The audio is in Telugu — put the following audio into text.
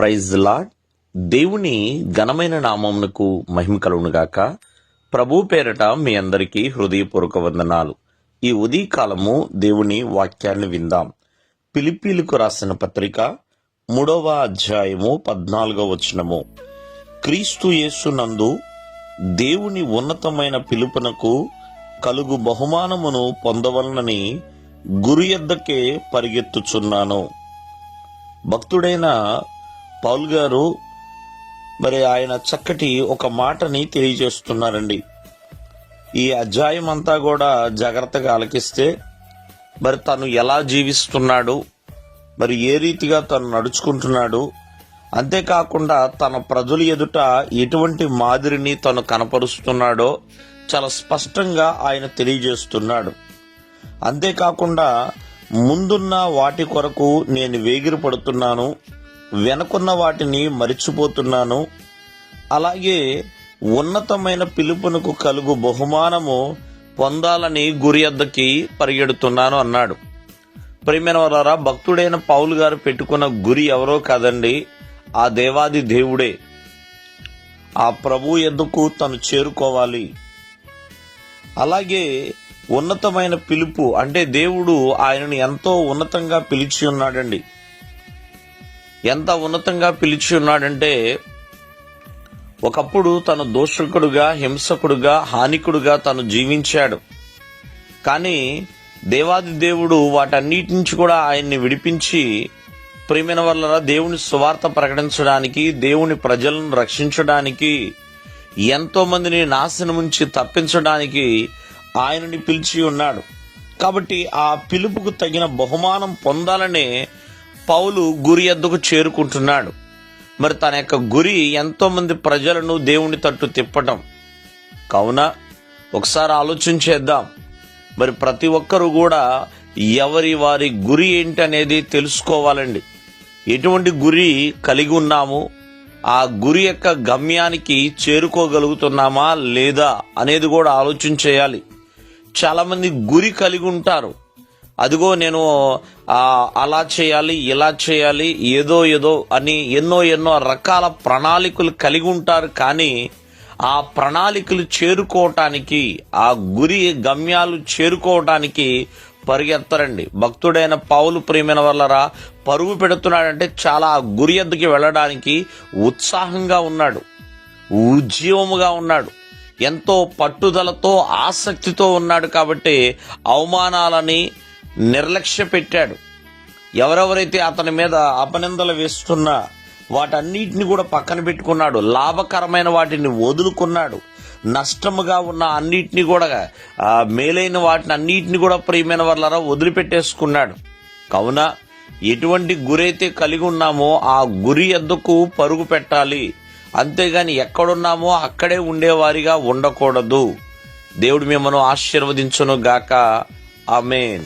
ప్రైజ్ లాడ్ దేవుని ఘనమైన నామమునకు మహిమ కలుగునుగాక ప్రభు పేరట మీ అందరికీ హృదయపూర్వక వందనాలు. ఈ ఉదయకాలము దేవుని వాక్యాన్ని విందాం. పిలిపీలకు రాసిన పత్రిక మూడవ అధ్యాయము పద్నాలుగవ వచనము. క్రీస్తు యేసునందు దేవుని ఉన్నతమైన పిలుపునకు కలుగు బహుమానమును పొందవలనని గురి ఎద్దకే పరిగెత్తుచున్నాను. భక్తుడైన పౌల్ గారు మరి ఆయన చక్కటి ఒక మాటని తెలియజేస్తున్నారండి. ఈ అధ్యాయం అంతా కూడా జాగ్రత్తగా ఆలకిస్తే మరి తను ఎలా జీవిస్తున్నాడు మరి ఏ రీతిగా తను నడుచుకుంటున్నాడు అంతేకాకుండా తన ప్రజల ఎదుట ఎటువంటి మాదిరిని తను కనపరుస్తున్నాడో చాలా స్పష్టంగా ఆయన తెలియజేస్తున్నాడు. అంతేకాకుండా ముందున్న వాటి కొరకు నేను వేగిరి పడుతున్నాను వెనకున్న వాటిని మరిచిపోతున్నాను. అలాగే ఉన్నతమైన పిలుపునకు కలుగు బహుమానము పొందాలని గురి అద్దకి పరిగెడుతున్నాను అన్నాడు. ప్రేమైన వారా భక్తుడైన పౌలు గారు పెట్టుకున్న గురి ఎవరో కాదండి ఆ దేవాది దేవుడే. ఆ ప్రభు ఎందుకు తను చేరుకోవాలి? అలాగే ఉన్నతమైన పిలుపు అంటే దేవుడు ఆయనను ఎంతో ఉన్నతంగా పిలిచి ఉన్నాడండి. ఎంత ఉన్నతంగా పిలిచి ఉన్నాడంటే ఒకప్పుడు తను దోషకుడుగా హింసకుడుగా హానికుడుగా తను జీవించాడు. కానీ దేవాది దేవుడు వాటన్నిటి నుంచి కూడా ఆయన్ని విడిపించి ప్రేమిన వల్ల దేవుని స్వార్థ ప్రకటించడానికి దేవుని ప్రజలను రక్షించడానికి ఎంతో మందిని నాశనం నుంచి తప్పించడానికి ఆయనని పిలిచి ఉన్నాడు. కాబట్టి ఆ పిలుపుకు తగిన బహుమానం పొందాలనే పౌలు గురి ఎద్దుకు చేరుకుంటున్నాడు. మరి తన యొక్క గురి ఎంతో మంది ప్రజలను దేవుని తట్టు తిప్పటం. కావున ఒకసారి ఆలోచించేద్దాం మరి ప్రతి ఒక్కరూ కూడా ఎవరి వారి గురి ఏంటి అనేది తెలుసుకోవాలండి. ఎటువంటి గురి కలిగి ఉన్నాము? ఆ గురి యొక్క గమ్యానికి చేరుకోగలుగుతున్నామా లేదా అనేది కూడా ఆలోచన చేయాలి. చాలామంది గురి కలిగి ఉంటారు. అదిగో నేను అలా చేయాలి ఇలా చేయాలి ఏదో ఏదో అని ఎన్నో ఎన్నో రకాల ప్రణాళికలు కలిగి ఉంటారు. కానీ ఆ ప్రణాళికలు చేరుకోవటానికి ఆ గురి గమ్యాలు చేరుకోవటానికి పరిగెత్తరండి. భక్తుడైన పౌలు ప్రేమైన వల్లరా పరుగు పెడుతున్నాడంటే చాలా గురి ఎద్దుకి వెళ్ళడానికి ఉత్సాహంగా ఉన్నాడు. ఉజ్జీవముగా ఉన్నాడు. ఎంతో పట్టుదలతో ఆసక్తితో ఉన్నాడు కాబట్టి అవమానాలని నిర్లక్ష్య పెట్టాడు. ఎవరెవరైతే అతని మీద అపనిందలు వేస్తున్నా వాటన్నిటిని కూడా పక్కన పెట్టుకున్నాడు. లాభకరమైన వాటిని వదులుకున్నాడు. నష్టముగా ఉన్న అన్నిటిని కూడా మేలైన వాటిని అన్నిటిని కూడా ప్రియమైన వాళ్ళరా వదిలిపెట్టేసుకున్నాడు. కావున ఎటువంటి గురైతే కలిగి ఉన్నామో ఆ గురి ఎద్దుకు పరుగు పెట్టాలి. అంతేగాని ఎక్కడున్నామో అక్కడే ఉండేవారిగా ఉండకూడదు. దేవుడు మిమ్మను ఆశీర్వదించును గాక ఆమెన్.